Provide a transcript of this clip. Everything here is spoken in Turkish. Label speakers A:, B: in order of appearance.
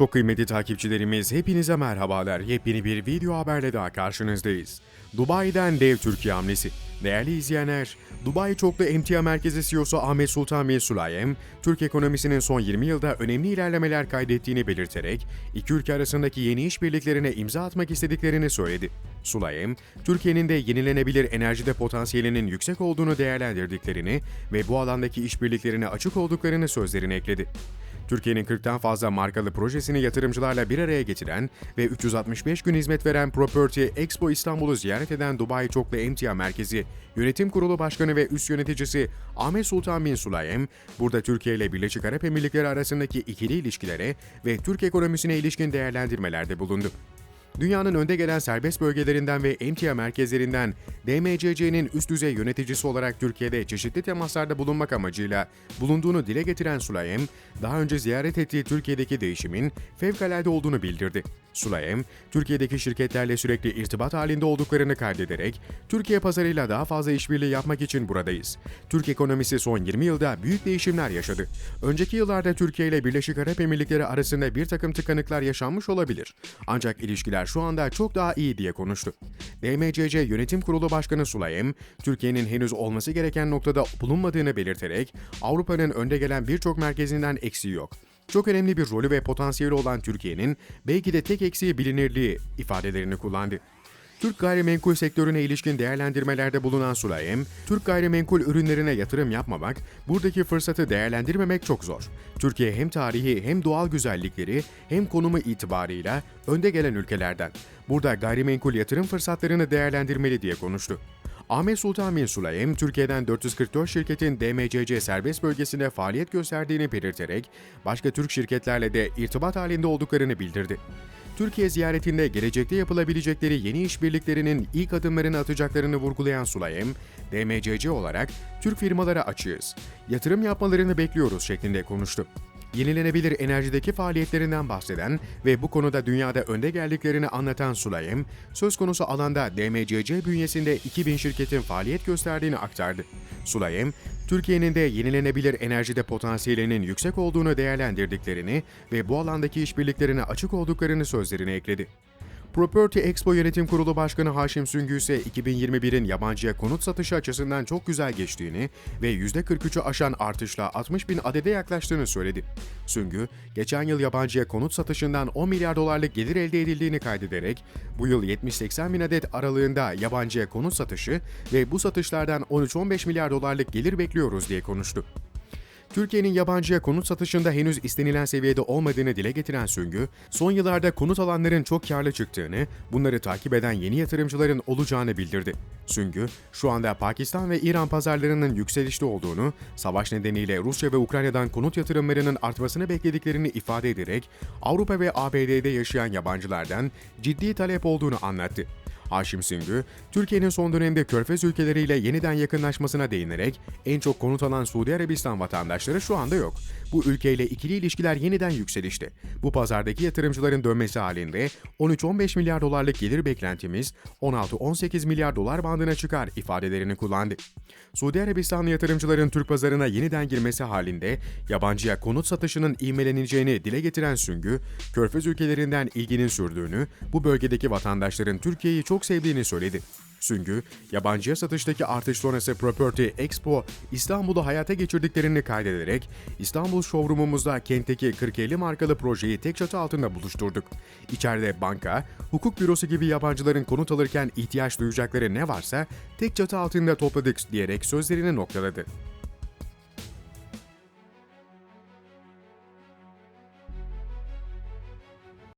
A: Çok kıymetli takipçilerimiz hepinize merhabalar. Yepyeni bir video haberle daha karşınızdayız. Dubai'den dev Türkiye hamlesi. Değerli izleyenler, Dubai Çoklu Emtia Merkezi CEO'su Ahmet Sultan Bin Sulayem, Türk ekonomisinin son 20 yılda önemli ilerlemeler kaydettiğini belirterek, iki ülke arasındaki yeni işbirliklerine imza atmak istediklerini söyledi. Sulayem, Türkiye'nin de yenilenebilir enerjide potansiyelinin yüksek olduğunu değerlendirdiklerini ve bu alandaki işbirliklerine açık olduklarını sözlerine ekledi. Türkiye'nin 40'tan fazla markalı projesini yatırımcılarla bir araya getiren ve 365 gün hizmet veren Property Expo İstanbul'u ziyaret eden Dubai Çoklu Emtia Merkezi Yönetim Kurulu Başkanı ve üst yöneticisi Ahmet Sultan Bin Sulayem, burada Türkiye ile Birleşik Arap Emirlikleri arasındaki ikili ilişkilere ve Türk ekonomisine ilişkin değerlendirmelerde bulundu. Dünyanın önde gelen serbest bölgelerinden ve emtia merkezlerinden DMCC'nin üst düzey yöneticisi olarak Türkiye'de çeşitli temaslarda bulunmak amacıyla bulunduğunu dile getiren Sulayem, daha önce ziyaret ettiği Türkiye'deki değişimin fevkalade olduğunu bildirdi. Sulayem, Türkiye'deki şirketlerle sürekli irtibat halinde olduklarını kaydederek, Türkiye pazarıyla daha fazla işbirliği yapmak için buradayız. Türk ekonomisi son 20 yılda büyük değişimler yaşadı. Önceki yıllarda Türkiye ile Birleşik Arap Emirlikleri arasında bir takım tıkanıklar yaşanmış olabilir. Ancak ilişkiler şu anda çok daha iyi diye konuştu. DMCC Yönetim Kurulu Başkanı Sulayem, Türkiye'nin henüz olması gereken noktada bulunmadığını belirterek, Avrupa'nın önde gelen birçok merkezinden eksiği yok. Çok önemli bir rolü ve potansiyeli olan Türkiye'nin belki de tek eksiği bilinirliği ifadelerini kullandı. Türk gayrimenkul sektörüne ilişkin değerlendirmelerde bulunan Sulayem, Türk gayrimenkul ürünlerine yatırım yapmamak, buradaki fırsatı değerlendirmemek çok zor. Türkiye hem tarihi hem doğal güzellikleri hem konumu itibarıyla önde gelen ülkelerden. Burada gayrimenkul yatırım fırsatlarını değerlendirmeli diye konuştu. Ahmet Sultan Bin Sulayem, Türkiye'den 444 şirketin DMCC serbest bölgesinde faaliyet gösterdiğini belirterek, başka Türk şirketlerle de irtibat halinde olduklarını bildirdi. Türkiye ziyaretinde gelecekte yapılabilecekleri yeni işbirliklerinin ilk adımlarını atacaklarını vurgulayan Sulayem, DMCC olarak Türk firmalara açığız, yatırım yapmalarını bekliyoruz şeklinde konuştu. Yenilenebilir enerjideki faaliyetlerinden bahseden ve bu konuda dünyada önde geldiklerini anlatan Sulayem, söz konusu alanda DMCC bünyesinde 2000 şirketin faaliyet gösterdiğini aktardı. Sulayem, Türkiye'nin de yenilenebilir enerjide potansiyelinin yüksek olduğunu değerlendirdiklerini ve bu alandaki işbirliklerine açık olduklarını sözlerine ekledi. Property Expo Yönetim Kurulu Başkanı Haşim Süngü ise 2021'in yabancıya konut satışı açısından çok güzel geçtiğini ve %43'ü aşan artışla 60 bin adede yaklaştığını söyledi. Süngü, geçen yıl yabancıya konut satışından 10 milyar dolarlık gelir elde edildiğini kaydederek, bu yıl 70-80 bin adet aralığında yabancıya konut satışı ve bu satışlardan 13-15 milyar dolarlık gelir bekliyoruz diye konuştu. Türkiye'nin yabancıya konut satışında henüz istenilen seviyede olmadığını dile getiren Süngü, son yıllarda konut alanların çok karlı çıktığını, bunları takip eden yeni yatırımcıların olacağını bildirdi. Süngü, şu anda Pakistan ve İran pazarlarının yükselişte olduğunu, savaş nedeniyle Rusya ve Ukrayna'dan konut yatırımlarının artmasını beklediklerini ifade ederek, Avrupa ve ABD'de yaşayan yabancılardan ciddi talep olduğunu anlattı. Haşim Süngü, Türkiye'nin son dönemde Körfez ülkeleriyle yeniden yakınlaşmasına değinerek en çok konut alan Suudi Arabistan vatandaşları şu anda yok. Bu ülkeyle ikili ilişkiler yeniden yükselişte. Bu pazardaki yatırımcıların dönmesi halinde 13-15 milyar dolarlık gelir beklentimiz 16-18 milyar dolar bandına çıkar ifadelerini kullandı. Suudi Arabistanlı yatırımcıların Türk pazarına yeniden girmesi halinde yabancıya konut satışının ivmeleneceğini dile getiren Süngü, Körfez ülkelerinden ilginin sürdüğünü, bu bölgedeki vatandaşların Türkiye'yi çok sevdiğini söyledi. Süngü, yabancıya satıştaki artış sonrası Property Expo İstanbul'u hayata geçirdiklerini kaydederek, İstanbul showroomumuzda kentteki 40-50 markalı projeyi tek çatı altında buluşturduk. İçeride banka, hukuk bürosu gibi yabancıların konut alırken ihtiyaç duyacakları ne varsa tek çatı altında topladık diyerek sözlerini noktaladı.